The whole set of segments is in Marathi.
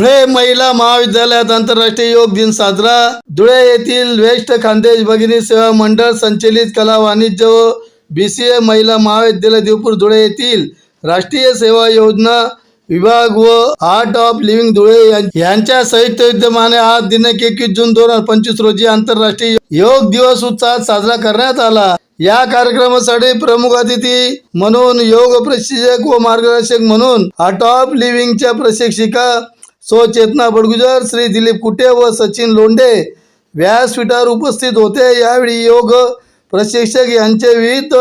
महिला महाविद्यालयात आंतरराष्ट्रीय योग दिन साजरा. धुळे येथील वेस्ट खानदेश भगिनी सेवा मंडळ संचलित कला वाणिज्य व ए महिला महाविद्यालय देवपूर धुळे येथील राष्ट्रीय सेवा योजना विभाग व आर्ट ऑफ लिव्हिंग धुळे यांच्या संयुक्त विद्यमाने आज दिनांक एकवीस जून दोन हजार पंचवीस रोजी आंतरराष्ट्रीय योग दिवस उत्साहात साजरा करण्यात आला. या कार्यक्रमासाठी प्रमुख अतिथी म्हणून योग प्रशिक्षक व मार्गदर्शक म्हणून आर्ट ऑफ लिव्हिंगच्या प्रशिक्षिका स्वचेतना बडगुजर श्री दिलीप कुटे व सचिन लोंढे व्यासपीठावर उपस्थित होते. यावेळी योग प्रशिक्षक यांचे विविध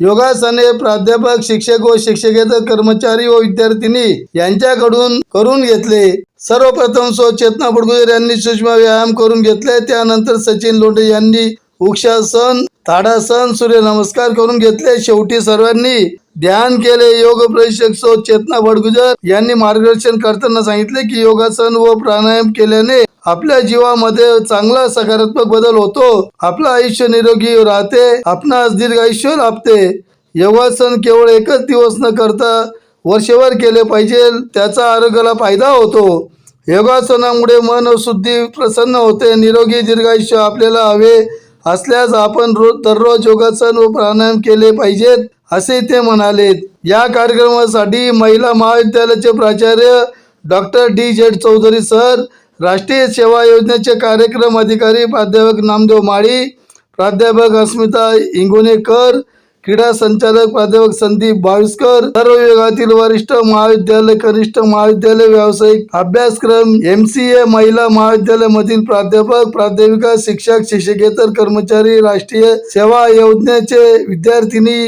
योगासने प्राध्यापक शिक्षक व शिक्षकेतर कर्मचारी व विद्यार्थिनी यांच्याकडून करून घेतले. सर्वप्रथम स्वचेतना बडगुजर यांनी सूक्ष्म व्यायाम करून घेतले. त्यानंतर सचिन लोंढे यांनी उक्षासन ताडासन सूर्यनमस्कार करून घेतले. शेवटी सर्वांनी ध्यान केले योग प्रशिक्षक सो चेतना बडगुजर यांनी मार्गदर्शन करताना सांगितले की योगासन व प्राणायाम केल्याने आपल्या जीवामध्ये चांगला सकारात्मक बदल होतो. आपलं आयुष्य निरोगी राहते आपणास दीर्घ आयुष्य लाभते योगासन केवळ एकच दिवस न करता वर्षभर केले पाहिजे त्याचा आरोग्याला फायदा होतो. योगासनामुळे मन शुद्धी प्रसन्न होते निरोगी दीर्घायुष्य आपल्याला हवे. असल्यास आपण रोज दररोज योगासन व प्राणायाम केले पाहिजेत असे ते म्हणाले या कार्यक्रमासाठी महिला महाविद्यालयाचे प्राचार्य doctor D Z Chaudhari sir राष्ट्रीय सेवा योजनेचे कार्यक्रम अधिकारी प्राध्यापक नामदेव माळी प्राध्यापक अस्मिता इंगोनेकर क्रीडा संचालक प्राध्यापक संदीप बाविस्कर सर्व विभागातील वरिष्ठ महाविद्यालय कनिष्ठ महाविद्यालय व्यावसायिक अभ्यासक्रम एम सी ए महिला महाविद्यालय मधील प्राध्यापक प्राध्यापिका शिक्षक शिक्षकेतर कर्मचारी राष्ट्रीय सेवा योजनेचे विद्यार्थिनी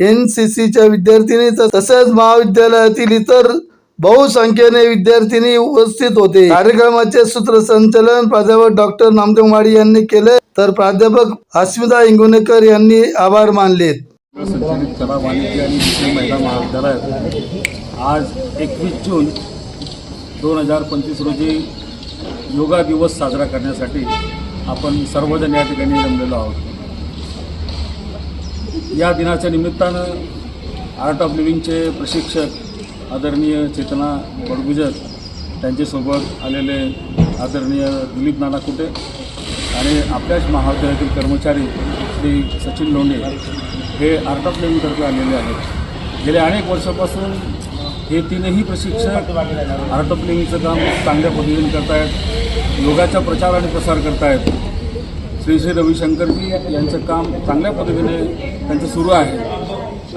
एन सी सीच्या विद्यार्थिनी तसेच महाविद्यालयातील इतर बहुसंख्येने विद्यार्थिनी उपस्थित होते. कार्यक्रमाचे सूत्रसंचालन प्राध्यापक डॉक्टर नामदेव माडी यांनी केले. तर प्राध्यापक अस्मिता इंगुनेकर यांनी आभार मानलेत. संचलित कला वाणिज्य आणि विषय महिला महाविद्यालयात आज एकवीस जून दोन हजार पंचवीस रोजी योगा दिवस साजरा करण्यासाठी आपण सर्वजण या ठिकाणी जमलेलो आहोत. या दिनाच्या निमित्तानं आर्ट ऑफ लिव्हिंगचे प्रशिक्षक आदरणीय चेतना बडगुजर त्यांच्यासोबत आलेले आदरणीय दिलीप नाना कुटे आणि आपल्याच महाविद्यालयातील कर्मचारी श्री सचिन लोंढे हे आर्ट ऑफ लिव्हिंगतर्फे आलेले आहेत. गेल्या अनेक वर्षापासून हे तीनही प्रशिक्षक आर्ट ऑफ लिव्हिंगचं काम चांगल्या पद्धतीने करतायत. योगाचा प्रचार आणि प्रसार करतायत. श्री श्री रविशंकरजी यांचं काम चांगल्या पद्धतीने त्यांचं सुरू आहे.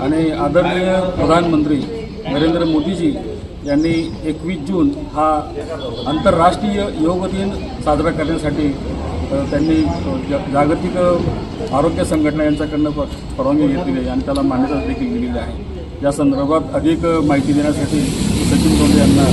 आणि आदरणीय प्रधानमंत्री नरेंद्र मोदीजी यांनी एकवीस जून हा आंतरराष्ट्रीय योग दिन साजरा करण्यासाठी त्यांनी जागतिक आरोग्य संघटना यांच्याकडनं परवानगी घेतलेली आहे आणि त्याला मान्यता देखील दिलेली आहे. या संदर्भात अधिक माहिती देण्यासाठी सचिन तोंडे यांना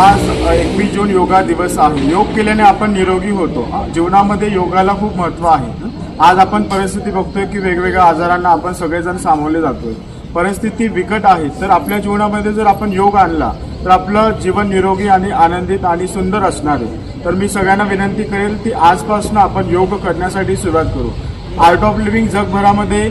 आज एकवीस जून योगा दिवस आहे. योग केल्याने आपण निरोगी होतो. जीवनामध्ये योगाला खूप महत्त्व आहे. आज आपण परिस्थिती बघतोय की वेगवेगळ्या आजारांना आपण सगळेजण सामोरले जातोय. परिस्थिती बिकट आहे. तर आपल्या जीवनामध्ये जर आपण योग आणला तर आपलं जीवन निरोगी आणि आनंदित आणि सुंदर असणार आहे. तर मी सगळ्यांना विनंती करेल की आजपासून आपण योग करण्यासाठी सुरुवात करू. आर्ट ऑफ लिव्हिंग जगभरामध्ये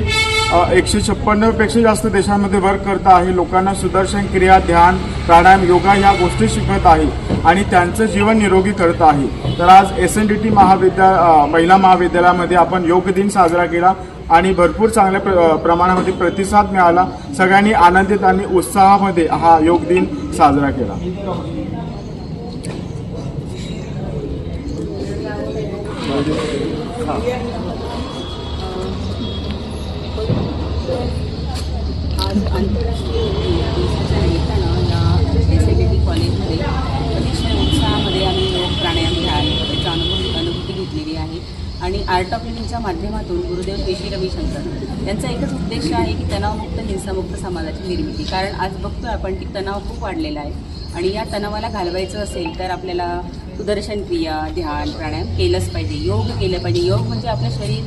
एकशे छप्पन्नपेक्षा जास्त देशांमध्ये वर्क करत आहे. लोकांना सुदर्शन क्रिया ध्यान प्राणायाम योगा या गोष्टी शिकवत आहे आणि त्यांचं जीवन निरोगी करत आहे. तर आज एस एन डी टी महाविद्या महिला महाविद्यालयामध्ये आपण योग दिन साजरा केला. आणि भरपूर चांगल्या प्र प्रमाणामध्ये प्रतिसाद मिळाला. सगळ्यांनी आनंदित आणि उत्साहामध्ये हा योग दिन साजरा केला. आज आंतरराष्ट्रीय योग दिवसाच्या निमित्तानं या एस एल टी कॉलेजमध्ये अतिशय उत्साहामध्ये आम्ही योग प्राणायाम ध्यान याचा अनुभव अनुभूती घेतलेली आहे आणि आर्ट ऑफ लिव्हिंगच्या माध्यमातून गुरुदेव पेशी रविशंकर यांचा एकच उद्देश आहे की तणावमुक्त हिंसामुक्त समाजाची निर्मिती. कारण आज बघतोय आपण की तणाव खूप वाढलेला आहे. आणि या तणावाला घालवायचं असेल तर आपल्याला सुदर्शन क्रिया ध्यान प्राणायाम केलंच पाहिजे. योग केलं पाहिजे. योग म्हणजे आपलं शरीर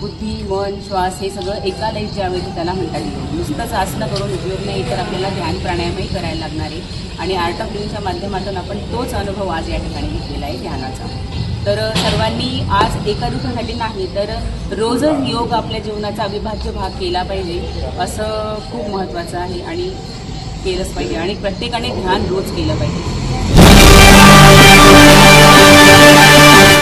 बुद्धी मन श्वास हे सगळं एका लाईफ ज्यावेळी त्याला म्हणता येईल. नुसतंच आसनं करून उपयोग नाही तर आपल्याला ध्यान प्राणायामही करायला लागणार आहे. आणि आर्ट ऑफ लिव्हिंगच्या माध्यमातून आपण तोच अनुभव आज या ठिकाणी घेतलेला आहे ध्यानाचा. तर सर्वांनी आज एका दिवसासाठी नाही तर रोजच योग आपल्या जीवनाचा अविभाज्य भाग केला पाहिजे असं खूप महत्त्वाचं आहे आणि केलंच पाहिजे आणि प्रत्येकाने ध्यान रोज केलं पाहिजे.